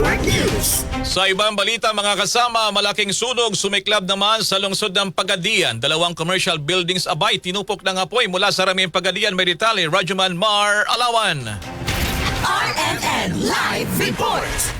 Network News. Sa ibang balita mga kasama, malaking sunog sumiklab naman sa lungsod ng Pagadian. Dalawang commercial buildings abay tinupok ng apoy mula sa Raming Pagadian, Meritali, Rajuman Mar, Alawan. RMN Live Report.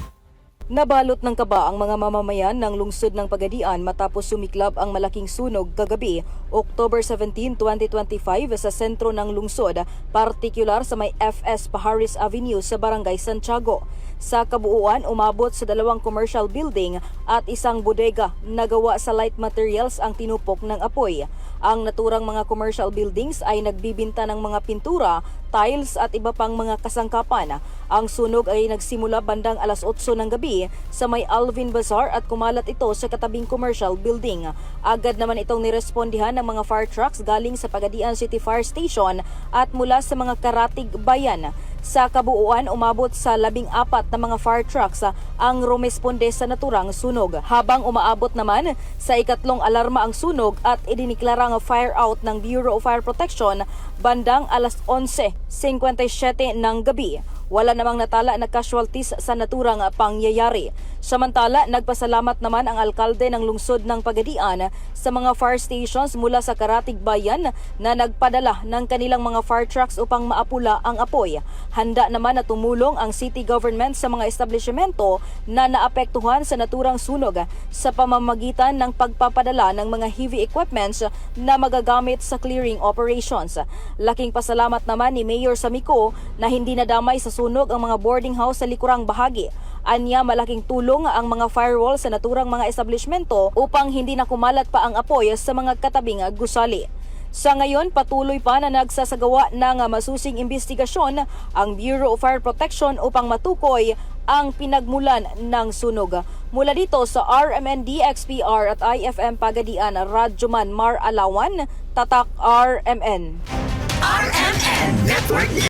Nabalot ng kaba ang mga mamamayan ng lungsod ng Pagadian matapos sumiklab ang malaking sunog kagabi, October 17, 2025 sa sentro ng lungsod, partikular sa may FS Paharis Avenue sa Barangay Santiago. Sa kabuuan, umabot sa dalawang commercial building at isang bodega na gawa sa light materials ang tinupok ng apoy. Ang naturang mga commercial buildings ay nagbibinta ng mga pintura, tiles at iba pang mga kasangkapan. Ang sunog ay nagsimula bandang alas 8 ng gabi sa may Alvin Bazaar at kumalat ito sa katabing commercial building. Agad naman itong nirespondihan ng mga fire trucks galing sa Pagadian City Fire Station at mula sa mga karatig bayan. Sa kabuuan, umabot sa labing apat na mga fire trucks ang rumesponde sa naturang sunog. Habang umaabot naman sa ikatlong alarma ang sunog at idiniklarang fire out ng Bureau of Fire Protection bandang alas 11.57 ng gabi. Wala namang natala na casualties sa naturang pangyayari. Samantala, nagpasalamat naman ang alkalde ng lungsod ng Pagadian sa mga fire stations mula sa Karatig Bayan na nagpadala ng kanilang mga fire trucks upang maapula ang apoy. Handa naman na tumulong ang city government sa mga establishmento na naapektuhan sa naturang sunog sa pamamagitan ng pagpapadala ng mga heavy equipments na magagamit sa clearing operations. Laking pasalamat naman ni Mayor Samico na hindi nadamay sa sunog ang mga boarding house sa likurang bahagi. Anya malaking tulong ang mga firewall sa naturang mga establishmento upang hindi na kumalat pa ang apoy sa mga katabing gusali. Sa ngayon, patuloy pa na nagsasagawa ng masusing investigasyon ang Bureau of Fire Protection upang matukoy ang pinagmulan ng sunog. Mula dito sa RMN DXPR at IFM Pagadian, Radyoman Mar Alawan, Tatak RMN. RMN Network News.